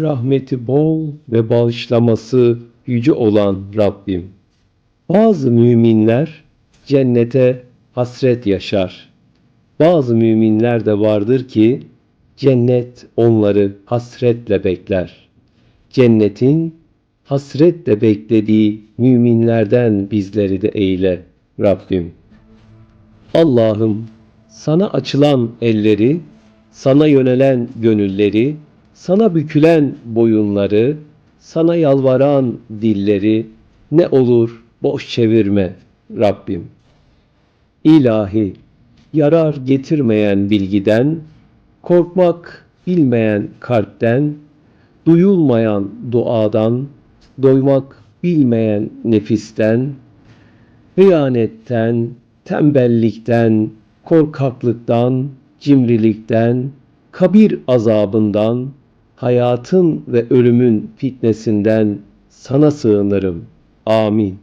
Rahmeti bol ve bağışlaması yüce olan Rabbim. Bazı müminler cennete hasret yaşar. Bazı müminler de vardır ki cennet onları hasretle bekler. Cennetin hasretle beklediği müminlerden bizleri de eyle Rabbim. Allah'ım sana açılan elleri, sana yönelen gönülleri, sana bükülen boyunları, sana yalvaran dilleri ne olur boş çevirme Rabbim. İlahi, yarar getirmeyen bilgiden, korkmak bilmeyen kalpten, duyulmayan duadan, doymak bilmeyen nefisten, hıyanetten, tembellikten, korkaklıktan, cimrilikten, kabir azabından, hayatın ve ölümün fitnesinden sana sığınırım. Amin.